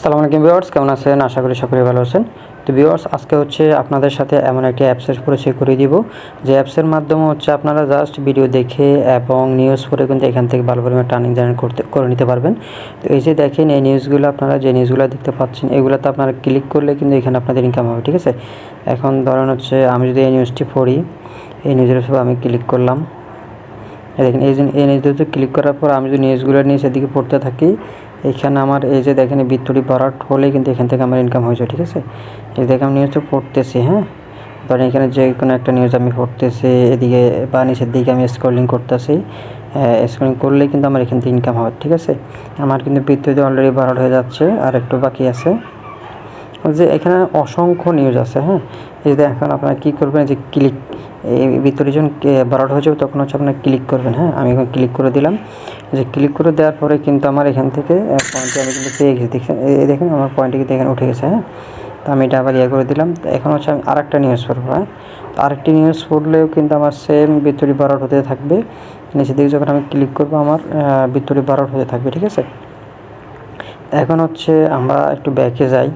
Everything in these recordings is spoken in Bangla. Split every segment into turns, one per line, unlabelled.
সালাম আলাইকুম ভিউয়ার্স, কেমন আছেন? আশা করি সকলে ভালো আছেন। তো ভিউয়ার্স, আজকে হচ্ছে আপনাদের সাথে এমন একটি অ্যাপসের পরিচয় করে দিব। যে অ্যাপসের মাধ্যমে হচ্ছে আপনারা জাস্ট ভিডিও দেখে এবং নিউজ পড়ে কিন্তু এখান থেকে ভালো পরিমাণে টার্নিং জেনারেট করতে, করে নিতে পারবেন। তো এই যে দেখেন, এই নিউজগুলো আপনারা যে নিউজগুলো দেখতে পাচ্ছেন, এগুলোতে আপনারা ক্লিক করলে কিন্তু এখানে আপনাদের ইনকাম হবে, ঠিক আছে? এখন ধরেন হচ্ছে, আমি যদি এই নিউজটি পড়ি, এই নিউজের উপর আমি ক্লিক করলাম। দেখেন, এই এই নিউজগুলোতে ক্লিক করার পর আমি যদি নিউজগুলো নিয়ে সেদিকে পড়তে থাকি এখানে আমার এই যে দেখেন বিত্তরি ভরাট হলে কিন্তু এখান থেকে আমার ইনকাম হয়েছে ঠিক আছে? এই দেখে আমি নিউজটা পড়তেছি হ্যাঁ? ধরেন এখানে যে কোনো একটা নিউজ আমি পড়তেছি, এদিকে বা নিচের দিকে আমি স্ক্রলিং করতেছি স্ক্রলিং করলে কিন্তু আমার এখান থেকে ইনকাম হবে, ঠিক আছে? আমার কিন্তু বিদ্যুৎ অলরেডি ভরাট হয়ে যাচ্ছে, আর একটু বাকি আছে। যে এখানে অসংখ্য নিউজ আছে হ্যাঁ? এই যে এখন আপনারা কী করবেন, যে ক্লিক এই ভিতরে যখন বারোট হয়ে যাবে তখন হচ্ছে আপনার ক্লিক করবেন হ্যাঁ? আমি এখন ক্লিক করে দিলাম। যে ক্লিক করে দেওয়ার পরে কিন্তু আমার এখান থেকে পয়েন্টে আমি কিন্তু পেয়ে গেছি। দেখছেন এই দেখেন আমার পয়েন্টে কিন্তু এখানে উঠে গেছে হ্যাঁ? তো আমি এটা আবার ইয়ে করে দিলাম। তো এখন হচ্ছে আমি আরেকটা নিউজ পড়ব হ্যাঁ? তো আরেকটি নিউজ পড়লেও কিন্তু আমার সেম ভিতরি বারোট হতে থাকবে। নিচে দিকে যখন আমি ক্লিক করব আমার ভিতরি বারোট হতে থাকবে, ঠিক আছে? এখন হচ্ছে আমরা একটু ব্যাকে যাই।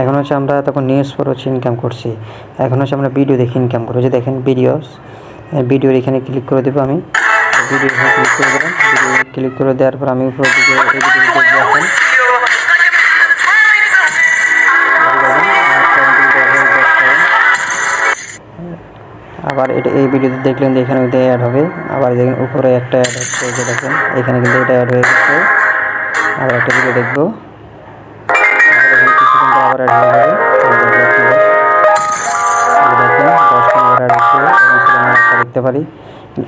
এখন হচ্ছে আমরা তখন নিউজ পর হচ্ছে ইনকাম করছি। এখন হচ্ছে আমরা ভিডিও দেখে ইনকাম করব। যে দেখেন ভিডিওস ভিডিওর এখানে ক্লিক করে দেবো আমি। ভিডিও ক্লিক করে দিলাম। ভিডিও ক্লিক করে দেওয়ার পর আমি দিকে আবার এটা এই ভিডিওতে দেখলেন যে এখানে অ্যাড হবে। আবার দেখেন উপরে একটা অ্যাড হচ্ছে দেখেন, এখানে কিন্তু এটা অ্যাড হয়ে গেছে। আবার একটা ভিডিও দেখব। আবার অ্যাড হয়ে দেখতে পারি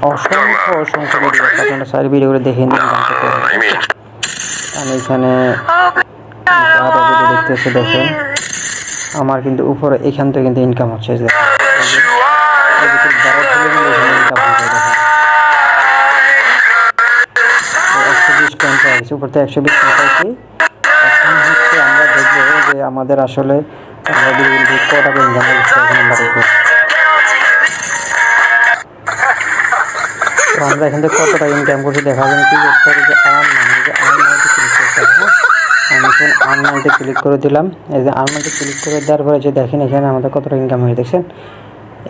অসংখ্য অসংখ্য ভিডিও আছে আপনারা সারি ভিডিওগুলো দেখে নিন আমি এখানে আরও ভিডিও আমার কিন্তু উপরে এখান থেকে কিন্তু ইনকাম হচ্ছে একশো বিশ উপর থেকে একশো বিশ পয়েন্ট পাইছি এখন হচ্ছে আমরা দেখব যে আমাদের আসলে আমরা এখন থেকে কত টাকা ইনকাম করছি দেখা যাবে কি করতে মানে মাইতে ক্লিক মাইতে ক্লিক করে দিলাম। এই যে আর্ন ক্লিক করে দেওয়ার পরে যে দেখেন এখানে আমাদের কতটা ইনকাম হয়ে দেখছেন?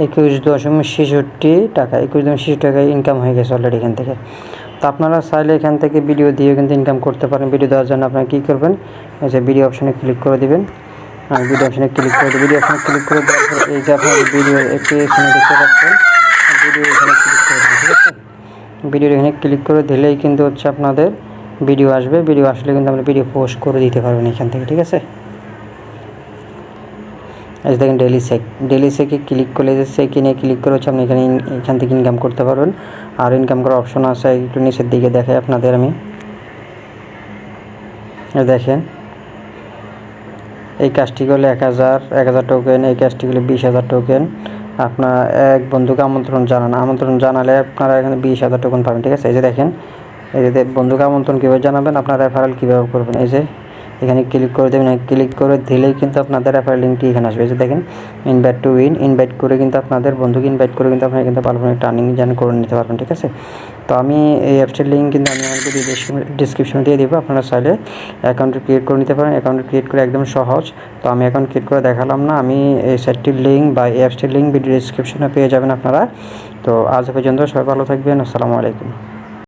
একুশ দশমিক ছেষট্টি টাকা, একুশ দশমিক ছেষট্টি টাকা ইনকাম হয়ে গেছে অলরেডি এখান থেকে। তো আপনারা চাইলে এখান থেকে ভিডিও দিয়ে কিন্তু ইনকাম করতে পারেন। ভিডিও দেওয়ার জন্য আপনারা কী করবেন? যে ভিডিও অপশানে ক্লিক করে দিবেন। ভিডিও অপশানে ক্লিক করে ভিডিও অপশানে ক্লিক করে দেওয়ার পর এই যে আপনার ভিডিও একটি এখানে দেখতে পাচ্ছেন ভিডিও এখানে ক্লিক করে দেবেন, ঠিক আছে? ভিডিও এখানে ক্লিক করে দিলেই কিন্তু হচ্ছে আপনাদের ভিডিও আসবে। ভিডিও আসলে কিন্তু আপনি ভিডিও পোস্ট করে দিতে পারবেন এখান থেকে, ঠিক আছে? এই দেখেন ডেলি সেক ডেলি সেকে ক্লিক করলে যে সেকিনে ক্লিক করে হচ্ছে, আপনি এখানে এখান থেকে ইনকাম করতে পারবেন। আর ইনকাম করার অপশন আছে, একটু নিচের দিকে দেখাই আপনাদের আমি। দেখেন, এই কাজটি করলে এক হাজার এক হাজার টোকেন এই কাজটি করলে বিশ হাজার টোকেন আপনার এক বন্ধুকে আমন্ত্রণ জানান, আমন্ত্রণ জানালে আপনারা এখানে বিশ হাজার টোকেন পাবেন, ঠিক আছে? এই যে দেখেন, এই যে বন্ধুকে আমন্ত্রণ কীভাবে জানাবেন, আপনার রেফারেল কীভাবে করবেন? এই যে এখানে ক্লিক করে দেবেন ক্লিক করে দিলেই কিন্তু আপনাদের রেফারেল লিঙ্কটি এখানে আসবে। যে দেখেন ইনভাইট টু উইন ইনভাইট করে কিন্তু আপনাদের বন্ধুকে ইনভাইট করে কিন্তু আপনারা কিন্তু ভালো টার্নিং যেন করে নিতে পারবেন, ঠিক আছে? তো আমি এই অ্যাপসটির লিঙ্ক কিন্তু আমি আমাকে ডিসক্রিপশনে দিয়ে দেবো, আপনারা চাইলে অ্যাকাউন্ট ক্রিয়েট করে নিতে পারেন। অ্যাকাউন্ট ক্রিয়েট করে একদম সহজ। তো আমি অ্যাকাউন্ট ক্রিয়েট করে দেখালাম না, আমি এই সাইটটির লিঙ্ক বা এই অ্যাপসটির লিঙ্ক ভিডিও ডিসক্রিপশনে পেয়ে যাবেন আপনারা। তো আজ পর্যন্ত সবাই ভালো থাকবেন, আসসালামু আলাইকুম।